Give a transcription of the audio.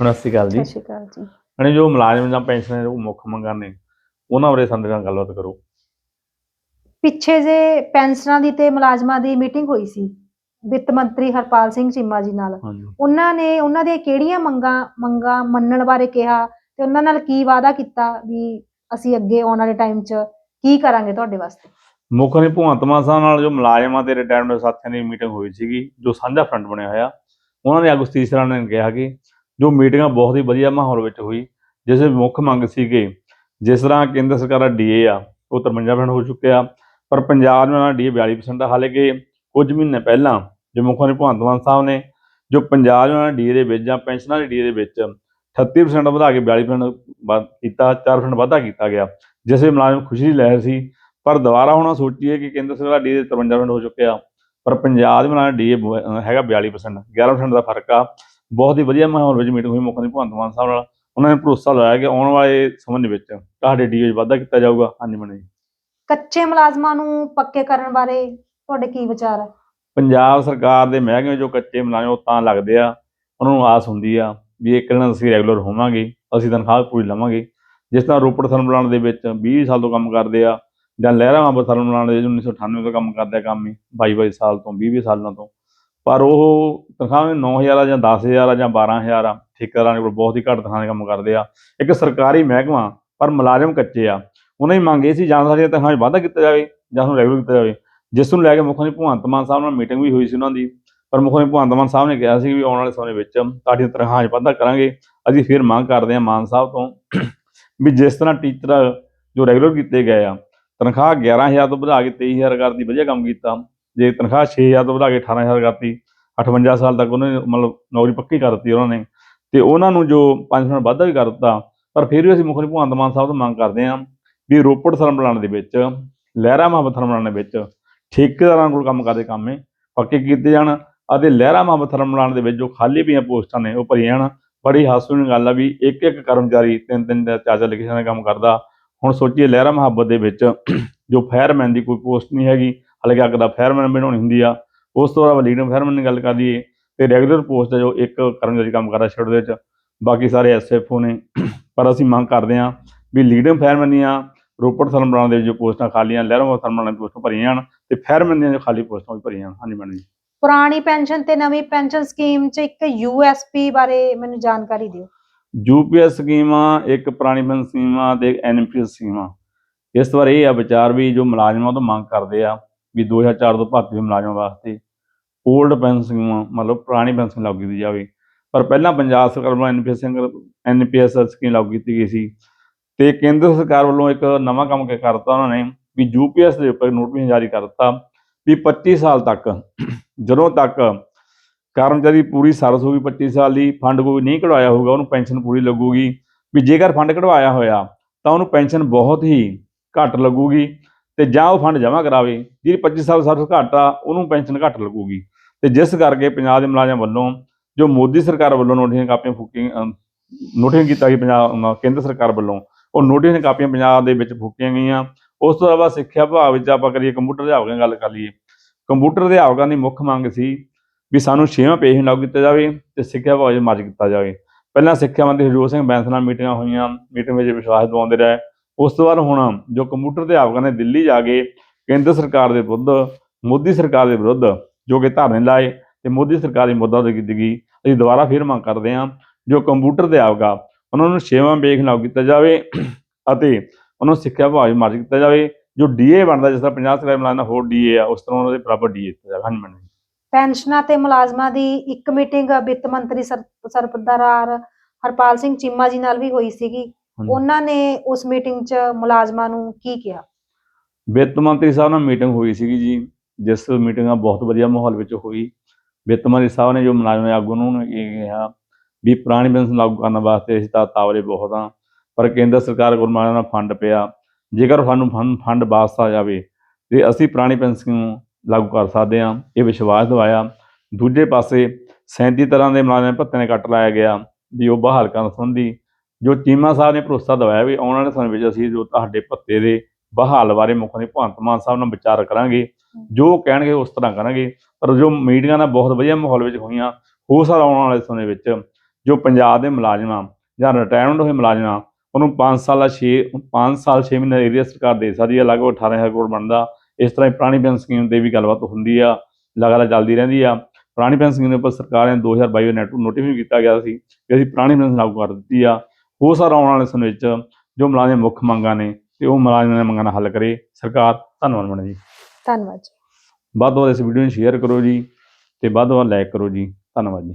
ਹੁਣ ਸਤਿ ਸ਼੍ਰੀ ਅਕਾਲ ਜੀ। ਸਤਿ ਸ਼੍ਰੀ ਅਕਾਲ ਜੀ। ਮੁਲਾਜ਼ਮ ਜਾਂ ਪੈਨਸ਼ਨ ਜੋ ਮੁੱਖ ਮੰਗਾਂ ਨੇ ਉਹਨਾਂ ਬਾਰੇ ਸਾਡੇ ਨਾਲ ਗੱਲਬਾਤ ਕਰੋ। ਪਿੱਛੇ ਜੇ ਪੈਨਸ਼ਨਾਂ ਦੀ ਤੇ ਮੁਲਾਜ਼ਮਾਂ ਦੀ ਮੀਟਿੰਗ ਹੋਈ ਸੀ ਵਿੱਤ ਮੰਤਰੀ ਹਰਪਾਲ ਸਿੰਘ ਚੀਮਾ ਜੀ ਨਾਲ। ਹਾਂਜੀ। ਉਹਨਾਂ ਨੇ ਉਹਨਾਂ ਦੀਆਂ ਕਿਹੜੀਆਂ ਮੰਗਾਂ ਮੰਗਾਂ ਮੰਨਣ ਬਾਰੇ ਕਿਹਾ ਤੇ ਉਹਨਾਂ ਨਾਲ ਕੀ ਵਾਅਦਾ ਕੀਤਾ ਵੀ ਅਸੀਂ ਅੱਗੇ ਆਉਣ ਵਾਲੇ ਟਾਈਮ 'ਚ ਕੀ ਕਰਾਂਗੇ ਤੁਹਾਡੇ ਵਾਸਤੇ? ਮੁੱਖ ਨੇ ਭਗਵੰਤ ਮਾਨ ਸਾਹਿਬ ਨਾਲ ਜੋ ਮੁਲਾਜ਼ਮਾਂ ਤੇ ਰਿਟਾਇਰਮੈਂਟ ਸਾਥੀਆਂ ਦੀ ਮੀਟਿੰਗ ਹੋਈ ਸੀਗੀ ਜੋ ਸਾਂਝਾ ਫਰੰਟ ਬਣਿਆ ਹੋਇਆ ਉਹਨਾਂ ਨੇ ਆਗੂ ਸਤੀਸ਼ ਸਰਾਂ ਨੇ ਕਿਹਾ ਕਿ ਜੋ ਮੀਟਿੰਗਾਂ ਬਹੁਤ ਹੀ ਵਧੀਆ ਮਾਹੌਲ ਵਿੱਚ ਹੋਈ, ਜਿਸ ਵਿੱਚ ਮੁੱਖ ਮੰਗ ਸੀ ਕਿ ਜਿਸ ਤਰ੍ਹਾਂ ਕੇਂਦਰ ਸਰਕਾਰ ਦਾ ਡੀਏ ਆ, ਉਹ 53% ਹੋ ਚੁੱਕਿਆ, ਪਰ ਪੰਜਾਬ ਨੂੰ ਨਾਲ ਡੀਏ 42% ਆ ਹਾਲਾਂਕਿ ਕੁਝ ਮਹੀਨੇ ਪਹਿਲਾਂ ਜੋ ਮੁੱਖ ਮੰਤਰੀ ਭਗਵੰਤ ਮਾਨ ਸਾਹਿਬ ਨੇ, ਜੋ ਪੰਜਾਬ ਨੂੰ ਨਾਲ ਡੀਏ ਦੇ ਵਿੱਚ ਜਾਂ ਪੈਨਸ਼ਨਾਂ ਦੇ ਡੀਏ ਦੇ ਵਿੱਚ 38% ਵਧਾ ਕੇ 42% ਵੱਧ ਕੀਤਾ 4% ਵਾਧਾ ਕੀਤਾ ਗਿਆ, ਜਿਸ ਵਿੱਚ ਮੁਲਾਜ਼ਮ ਖੁਸ਼ੀ ਦੀ ਲਹਿਰ ਸੀ, ਪਰ ਦੁਬਾਰਾ ਹੁਣ ਸੋਚੀਏ ਕਿ ਕੇਂਦਰ ਸਰਕਾਰ ਡੀ ਦੇ 53% ਹੋ ਚੁੱਕਿਆ, ਪਰ ਪੰਜਾਬ ਦੇ ਨਾਲ ਡੀ ਹੈਗਾ 42% 11% ਦਾ ਫ਼ਰਕ ਆ ਬਹੁਤ ਹੀ ਵਧੀਆ ਮਾਹੌਲ ਵਿੱਚ ਮੀਟਿੰਗ ਹੋਈ ਮੁੱਖ ਮੰਤਰੀ ਭਗਵੰਤ ਮਾਨ ਸਾਹਿਬ ਨਾਲ। ਉਹਨਾਂ ਨੇ ਭਰੋਸਾ ਲਗਾਇਆ ਕਿ ਆਉਣ ਵਾਲੇ ਸਮੇਂ ਦੇ ਵਿੱਚ ਤੁਹਾਡੇ ਡੀ ਵਿੱਚ ਵਾਧਾ ਕੀਤਾ ਜਾਊਗਾ। ਹਾਂਜੀ ਮਣੀ ਕੱਚੇ ਮੁਲਾਜ਼ਮਾਂ ਨੂੰ ਪੱਕੇ ਕਰਨ ਬਾਰੇ ਤੁਹਾਡੇ ਕੀ ਵਿਚਾਰ ਹੈ? ਪੰਜਾਬ ਸਰਕਾਰ ਦੇ ਮਹਿਕਮੇ ਜੋ ਕੱਚੇ ਮੁਲਾਜ਼ਮ ਤਾਂ ਲੱਗਦੇ ਆ ਉਹਨਾਂ ਨੂੰ ਆਸ ਹੁੰਦੀ ਆ ਵੀ ਇੱਕ ਦਿਨ ਅਸੀਂ ਰੈਗੂਲਰ ਹੋਵਾਂਗੇ ਅਸੀਂ ਤਨਖਾਹ ਪੂਰੀ ਲਵਾਂਗੇ। ਜਿਸ ਤਰ੍ਹਾਂ ਰੋਪੜ ਥਰਮਲ ਪਲਾਂਟ ਦੇ ਵਿੱਚ 20 ਸਾਲ ਤੋਂ ਕੰਮ ਕਰਦੇ ਆ ਜਾਂ ਲਹਿਰਾ ਮਾਬਾ ਥਰਮਲ ਪਲਾਂਟ ਦੇ 1998 ਤੋਂ ਕੰਮ ਕਰਦੇ ਆ ਕੰਮ ਹੀ 22 22 ਸਾਲ ਤੋਂ 20 20 ਸਾਲਾਂ ਤੋਂ। ਪਰ ਉਹ ਤਨਖਾਹ 9000 ਆ ਜਾਂ 10000 ਆ ਜਾਂ 12000 ਆ, ਠੇਕੇਦਾਰਾਂ ਦੇ ਕੋਲ ਬਹੁਤ ਹੀ ਘੱਟ ਤਨਖਾਹ ਦੇ ਕੰਮ ਕਰਦੇ ਆ। ਇੱਕ ਸਰਕਾਰੀ ਮਹਿਕਮਾ, ਪਰ ਮੁਲਾਜ਼ਮ ਕੱਚੇ ਆ। ਉਹਨਾਂ ਦੀ ਮੰਗ ਇਹ ਸੀ ਜਾਂ ਸਾਡੀਆਂ ਤਨਖਾਹਾਂ 'ਚ ਵਾਧਾ ਕੀਤਾ ਜਾਵੇ, ਜਾਂ ਸਾਨੂੰ ਰੈਗੂਲਰ ਕੀਤਾ ਜਾਵੇ। ਜਿਸ ਨੂੰ ਲੈ ਕੇ ਮੁੱਖ ਮੰਤਰੀ ਭਗਵੰਤ ਮਾਨ ਸਾਹਿਬ ਨਾਲ ਮੀਟਿੰਗ ਵੀ ਹੋਈ ਸੀ ਉਹਨਾਂ ਦੀ, ਪਰ ਮੁੱਖ ਮੰਤਰੀ ਭਗਵੰਤ ਮਾਨ ਸਾਹਿਬ ਨੇ ਕਿਹਾ ਸੀ ਵੀ ਆਉਣ ਵਾਲੇ ਸਮੇਂ ਵਿੱਚ ਤੁਹਾਡੀਆਂ ਤਨਖਾਹਾਂ 'ਚ ਵਾਧਾ ਕਰਾਂਗੇ। ਅਸੀਂ ਫਿਰ ਮੰਗ ਕਰਦੇ ਹਾਂ ਮਾਨ ਸਾਹਿਬ ਤੋਂ ਵੀ ਜਿਸ ਤਰ੍ਹਾਂ ਟੀਚਰ ਜੋ ਰੈਗੂਲਰ ਕੀਤੇ ਗਏ ਆ, ਤਨਖਾਹ 11000 ਤੋਂ ਵਧਾ ਕੇ 23000 ਕਰਦੀ ਵਧੀਆ ਕੰਮ ਕੀਤਾ। ਜੇ ਤਨਖਾਹ 6000 ਤੋਂ ਵਧਾ ਕੇ 18000 ਕਰਤੀ 58 ਸਾਲ ਤੱਕ ਉਹਨਾਂ ਨੇ ਮਤਲਬ ਨੌਕਰੀ ਪੱਕੀ ਕਰ ਦਿੱਤੀ ਉਹਨਾਂ ਨੇ। ਤੇ ਉਹਨਾਂ ਨੂੰ ਜੋ 5% ਵਾਧਾ ਵੀ ਕਰ ਦਿੱਤਾ, ਪਰ ਫਿਰ ਵੀ ਅਸੀਂ ਮੁੱਖ ਭਗਵੰਤ ਮਾਨ ਸਾਹਿਬ ਤੋਂ ਮੰਗ ਕਰਦੇ ਹਾਂ ਵੀ ਰੋਪੜ ਥਰਮਲ ਪਲਾਂਟ ਦੇ ਵਿੱਚ, ਲਹਿਰਾ ਮੁਹੱਬਤ ਥਰਮਲ ਪਲਾਂਟ ਦੇ ਵਿੱਚ ਠੇਕੇਦਾਰਾਂ ਕੋਲ ਕੰਮ ਕਰਦੇ ਕੰਮੇ ਪੱਕੇ ਕੀਤੇ ਜਾਣ ਅਤੇ ਲਹਿਰਾ ਮੁਹੱਬਤ ਥਰਮਲ ਪਲਾਂਟ ਦੇ ਵਿੱਚ ਜੋ ਖਾਲੀ ਪਈਆਂ ਪੋਸਟਾਂ ਨੇ ਉਹ ਭਰੀਆਂ ਜਾਣ। ਬੜੀ ਹਾਸੋਹੀਣੀ ਗੱਲ ਆ ਵੀ ਇੱਕ ਇੱਕ ਕਰਮਚਾਰੀ ਤਿੰਨ ਤਿੰਨ ਚਾਰ ਚਾਰ ਲੋਕੇਸ਼ਨ ਦਾ ਕੰਮ ਕਰਦਾ। ਹੁਣ ਸੋਚੀਏ ਲਹਿਰਾ ਮੁਹੱਬਤ ਦੇ ਵਿੱਚ ਜੋ ਫਾਇਰਮੈਨ ਦੀ ਕੋਈ ਪੋਸਟ ਨਹੀਂ ਹੈਗੀ ਹਲਕੇ ਅੱਗ ਦਾ ਫਾਇਰਮੈਨ ਬਣਾਉਣੀ ਹੁੰਦੀ ਆ। ਉਸ ਤੋਂ ਇਲਾਵਾ ਲੀਡਰ ਫਾਇਰਮੈਨ ਦੀ ਗੱਲ ਕਰ ਲਈਏ ਤੇ ਰੈਗੂਲਰ ਪੋਸਟ ਹੈ ਜੋ ਇੱਕ ਕਰਮਚਾਰੀ ਕੰਮ ਕਰਦਾ ਸ਼ਿਫਟ ਦੇ ਵਿੱਚ। ਬਾਕੀ ਸਾਰੇ ਐਸਐਫਓ ਨੇ। ਪਰ ਅਸੀਂ ਮੰਗ ਕਰਦੇ ਹਾਂ ਵੀ ਲੀਡਰ ਫਾਇਰਮੈਨ ਦੀਆਂ ਰੋਪੜ ਥਰਮਲ ਪਲਾਂਟ ਦੇ ਜੋ ਪੋਸਟਾਂ ਖਾਲੀਆਂ ਲਹਿਰਾ ਥਰਮਲ ਦੀਆਂ ਪੋਸਟਾਂ ਭਰੀਆਂ ਜਾਣ ਤੇ ਫਾਇਰਮੈਨ ਦੀਆਂ ਜੋ ਖਾਲੀ ਪੋਸਟਾਂ ਵੀ ਭਰੀਆਂ ਜਾਣ। ਹਾਂਜੀ ਮੈਡਮ ਜੀ। ਪੁਰਾਣੀ ਪੈਨਸ਼ਨ ਤੇ ਨਵੀਂ ਪੈਨਸ਼ਨ ਸਕੀਮ 'ਚ ਇੱਕ ਯੂਐਸਪੀ ਬਾਰੇ ਮੈਨੂੰ ਜਾਣਕਾਰੀ ਦਿਓ। ਯੂਪੀਐਸ ਸਕੀਮਾਂ ਇੱਕ ਪੁਰਾਣੀ ਪੈਨਸ਼ਨ ਸਕੀਮ ਆ ਤੇ ਐਨਪੀਐਸ ਸਕੀਮ। ਆ ਇਸ ਵਾਰ ਇਹ ਆ ਵਿਚਾਰ ਵੀ ਜੋ ਮੁਲਾਜ਼ਮਾਂ ਤੋਂ ਮੰਗ ਕਰਦੇ ਆ ਵੀ 2004 ਤੋਂ ਭਰਤੀ ਹੋਏ ਮੁਲਾਜ਼ਮਾਂ ਵਾਸਤੇ। 올ਡ ਪੈਨਸ਼ਨ ਸਕੀਮ ਮਤਲਬ ਪੁਰਾਣੀ ਪੈਨਸ਼ਨ ਲਾਗੂ ਕੀਤੀ ਜਾਵੇ। ਪਰ ਪਹਿਲਾਂ ਪੰਜਾਬ ਸਰਕਾਰ ਵੱਲੋਂ ਐਨਪੀਐਸ ਐਨਪੀਐਸ ਸਕੀਮ ਲਾਗੂ ਕੀਤੀ ਗਈ ਸੀ। ਤੇ ਕੇਂਦਰ ਸਰਕਾਰ ਵੱਲੋਂ ਇੱਕ ਨਵਾਂ ਕੰਮ ਕੀ, ਕਰਤਾ ਉਹਨਾਂ ਨੇ ਵੀ ਯੂਪੀਐਸ ਦੇ ਉੱਪਰ ਨੋਟਿਸ ਜਾਰੀ ਕਰ ਦਿੱਤਾ ਵੀ 25 ਸਾਲ ਤੱਕ, ਜਦੋਂ ਤੱਕ ਕਰਮਚਾਰੀ ਪੂਰੀ ਸਰਵਿਸ ਹੋਊਗੀ 25 ਸਾਲ ਦੀ, ਫੰਡ ਕੋਈ ਨਹੀਂ ਕਢਵਾਇਆ ਹੋਊਗਾ, ਉਹਨੂੰ ਪੈਨਸ਼ਨ ਪੂਰੀ ਲੱਗੂਗੀ। ਵੀ ਜੇਕਰ ਫੰਡ ਕਢਵਾਇਆ ਹੋਇਆ, ਤਾਂ ਉਹਨੂੰ ਪੈਨਸ਼ਨ ਬਹੁਤ ਹੀ ਘੱਟ ਲੱਗੂਗੀ। ਤੇ ਜਾਂ ਉਹ ਫੰਡ ਜਮ੍ਹਾਂ ਕਰਾਵੇ, ਜਿਹਦੀ 25 ਸਾਲ ਸਰਵਿਸ ਘੱਟ ਆ ਉਹਨੂੰ ਪੈਨਸ਼ਨ ਘੱਟ ਲੱਗੂਗੀ। ਤੇ ਜਿਸ ਕਰਕੇ ਪੰਜਾਬ ਦੇ ਮੁਲਾਜ਼ਮ ਵੱਲੋਂ, ਜੋ ਮੋਦੀ ਸਰਕਾਰ ਵੱਲੋਂ ਨੋਟੀਆਂ ਕਾਪੀਆਂ ਫੂਕੀਆਂ ਨੋਟਿਸ ਕੀਤਾ ਗਿਆ ਪੰਜਾਬ ਕੇਂਦਰ ਸਰਕਾਰ ਵੱਲੋਂ, ਉਹ ਨੋਟਿਸ ਕਾਪੀਆਂ ਪੰਜਾਬ ਦੇ ਵਿੱਚ ਫੂਕੀਆਂ ਗਈਆਂ। ਉਸ ਤੋਂ ਇਲਾਵਾ ਸਿੱਖਿਆ ਵਿਭਾਗ ਵਿੱਚ ਆਪਾਂ ਕਰੀਏ ਕੰਪਿਊਟਰ ਅਧਿਆਪਕਾਂ ਦੀ ਗੱਲ ਕਰ ਲਈਏ। ਕੰਪਿਊਟਰ ਅਧਿਆਪਕਾਂ ਦੀ ਮੁੱਖ ਮੰਗ ਸੀ ਵੀ ਸਾਨੂੰ ਛੇਵਾਂ ਪੇਜ ਲਾਗੂ ਕੀਤਾ ਜਾਵੇ ਤੇ ਸਿੱਖਿਆ ਵਿਭਾਗ ਵਿੱਚ ਮਰਜ ਕੀਤਾ ਜਾਵੇ। ਪਹਿਲਾਂ ਸਿੱਖਿਆ ਮੰਤਰੀ ਹਰਜੋਤ ਸਿੰਘ ਬੈਂਸ ਨਾਲ ਮੀਟਿੰਗਾਂ ਹੋਈਆਂ, ਮੀਟਿੰਗ ਵਿੱਚ ਵਿਸ਼ਵਾਸ ਦਿਵਾਉਂਦੇ ਰਹੇ। ਉਸ ਤੋਂ ਬਾਅਦ ਹੁਣ ਜੋ ਕੰਪਿਊਟਰ ਅਧਿਆਪਕਾਂ ਨੇ ਦਿੱਲੀ ਜਾ ਕੇ ਕੇਂਦਰ ਸਰਕਾਰ ਦੇ ਵਿਰੁੱਧ, ਮੋਦੀ ਸਰਕਾਰ ਦੇ ਵਿਰੁੱਧ ਜੋ ਕਿ ਧਰਨੇ ਲਾਏ ਤੇ ਮੋਦੀ ਸਰਕਾਰ ਦੀ ਮੁੱਦਾ ਤੇ ਕੀਤੀ ਅਸੀਂ ਦੁਬਾਰਾ ਫਿਰ ਮੰਗ ਕਰਦੇ ਹਾਂ ਜੋ ਕੰਪਿਊਟਰ ਅਧਿਆਪਕ, ਉਹਨਾਂ ਨੂੰ ਛੇਵਾਂ ਪੇਜ ਲਾਗੂ ਕੀਤਾ ਜਾਵੇ ਅਤੇ ਉਹਨਾਂ ਨੂੰ ਸਿੱਖਿਆ ਵਿਭਾਗ 'ਚ ਕੀਤਾ ਜਾਵੇ, ਜੋ ਡੀਏ ਬਣਦਾ, ਜਿਸ ਤਰ੍ਹਾਂ ਪੰਜਾਬ ਸਰਕਾਰ ਮਿਲਾਣਾ ਹੋਰ ਡੀਏ ਆ, ਉਸ ਤਰ੍ਹਾਂ ਉਹਨਾਂ ਦੇ ਬਰਾਬਰ ਡੀਏ ਦਿੱਤਾ ਜਾਵੇ। ਹਾਂਜੀ ਮੈਡਮ ਪੈਨਸ਼ਨਾਂ ਤੇ ਮੁਲਾਜ਼ਮਾਂ ਦੀ ਇੱਕ ਮੀਟਿੰਗ ਵਿੱਤ ਮੰਤਰੀ ਸਰ- ਹਰਪਾਲ ਸਿੰਘ ਚੀਮਾ ਜੀ ਨਾਲ ਵੀ ਹੋਈ ਸੀਗੀ। ਉਹਨਾਂ ਨੇ ਉਸ ਮੀਟਿੰਗ 'ਚ ਮੁਲਾਜ਼ਮਾਂ ਨੂੰ ਕੀ ਕਿਹਾ? ਵਿੱਤ ਮੰਤਰੀ ਸਾਹਿਬ ਨਾਲ ਮੀਟਿੰਗ ਹੋਈ ਸੀਗੀ ਜੀ ਜਿਸ ਮੀਟਿੰਗ ਆ ਬਹੁਤ ਵਧੀਆ ਮਾਹੌਲ ਵਿੱਚ ਹੋਈ। ਵਿੱਤ ਮੰਤਰੀ ਸਾਹਿਬ ਨੇ ਜੋ ਮੁਲਾਜ਼ਮ ਆਗੂ ਨੂੰ ਇਹ ਕਿਹਾ ਵੀ ਪੁਰਾਣੀ ਪੈਨਸ਼ਨ ਲਾਗੂ ਕਰਨ ਵਾਸਤੇ ਅਸੀਂ ਤਾਂ ਤਾਵਲੇ ਬਹੁਤ ਆ ਪਰ ਕੇਂਦਰ ਸਰਕਾਰ ਕੋਲ ਨਾਲ ਫੰਡ ਪਿਆ। ਜੇਕਰ ਸਾਨੂੰ ਫੰਡ ਫੰਡ ਵਾਪਸ ਆ ਜਾਵੇ ਤੇ ਅਸੀਂ ਪੁਰਾਣੀ ਪੈਨਸ਼ਨ ਨੂੰ ਲਾਗੂ ਕਰ ਸਕਦੇ ਹਾਂ ਇਹ ਵਿਸ਼ਵਾਸ ਦਵਾਇਆ। ਦੂਜੇ ਪਾਸੇ 37 ਤਰ੍ਹਾਂ ਦੇ ਮੁਲਾਜ਼ਮ ਭੱਤੇ ਨੇ ਕੱਟ ਲਾਇਆ ਗਿਆ ਵੀ ਉਹ ਬਹਾਲ ਕਰਨ ਸੰਬੰਧੀ ਜੋ ਚੀਮਾ ਸਾਹਿਬ ਨੇ ਭਰੋਸਾ ਦਵਾਇਆ ਵੀ ਆਉਣ ਵਾਲੇ ਸਮੇਂ ਵਿੱਚ ਅਸੀਂ ਜੋ ਤੁਹਾਡੇ ਭੱਤੇ ਦੇ ਬਹਾਲ ਬਾਰੇ ਮੁੱਖ ਮੰਤਰੀ ਭਗਵੰਤ ਮਾਨ ਸਾਹਿਬ ਨਾਲ ਵਿਚਾਰ ਕਰਾਂਗੇ, ਜੋ ਕਹਿਣਗੇ ਉਸ ਤਰ੍ਹਾਂ ਕਰਾਂਗੇ। ਪਰ ਜੋ ਮੀਟਿੰਗਾਂ ਨਾਲ ਬਹੁਤ ਵਧੀਆ ਮਾਹੌਲ ਵਿੱਚ ਹੋਈਆਂ, ਹੋ ਸਕਦਾ ਆਉਣ ਵਾਲੇ ਸਮੇਂ ਵਿੱਚ ਜੋ ਪੰਜਾਬ ਦੇ ਮੁਲਾਜ਼ਮ ਆ ਜਾਂ ਰਿਟਾਇਰਡ ਹੋਏ ਮੁਲਾਜ਼ਮ ਆ ਉਹਨੂੰ 5 ਸਾਲਾ 6 5 ਸਾਲ 6 ਮਹੀਨੇ ਏਰੀਆ ਸਰਕਾਰ ਦੇ ਸਕਦੀ ਹੈ ਲਗਭਗ 18000 ਕਰੋੜ ਬਣਦਾ। ਇਸ ਤਰ੍ਹਾਂ ਹੀ ਪੁਰਾਣੀ ਪੈਨਸ਼ਨ ਸਕੀਮ ਤੇ ਵੀ ਗੱਲਬਾਤ ਹੁੰਦੀ ਆ, ਲਗਾਤਾਰ ਚੱਲਦੀ ਰਹਿੰਦੀ ਆ। ਪੁਰਾਣੀ ਪੈਨਸ਼ਨ ਸਕੀਮ ਦੇ ਉੱਪਰ ਸਰਕਾਰ ਨੇ 2022 ਵਿੱਚ ਨੈਟ ਨੋਟੀਫਾਈ ਕੀਤਾ ਗਿਆ ਸੀ ਕਿ ਅਸੀਂ ਪੁਰਾਣੀ ਪੈਨਸ਼ਨ ਲਾਗੂ ਕਰ ਦਿੱਤੀ ਆ। ਹੋ ਸਕਦਾ ਆਉਣ ਵਾਲੇ ਸਮੇਂ ਵਿੱਚ ਜੋ ਮੁਲਾਜ਼ਮ ਮੁੱਖ ਮੰਗਾਂ ਨੇ ਤੇ ਉਹ ਮੁਲਾਜ਼ਮਾਂ ਦੀਆਂ ਮੰਗਾਂ ਦਾ ਹੱਲ ਕਰੇ। ਸਰਕਾਰ ਧੰਨਵਾਦ ਮੈਡਮ ਜੀ। ਧੰਨਵਾਦ ਜੀ। ਵੱਧ ਤੋਂ ਵੱਧ ਇਸ ਵੀਡੀਓ ਨੂੰ ਸ਼ੇਅਰ ਕਰੋ ਜੀ ਤੇ ਵੱਧ ਤੋਂ ਵੱਧ ਲਾਈਕ ਕਰੋ ਜੀ। ਧੰਨਵਾਦ ਜੀ।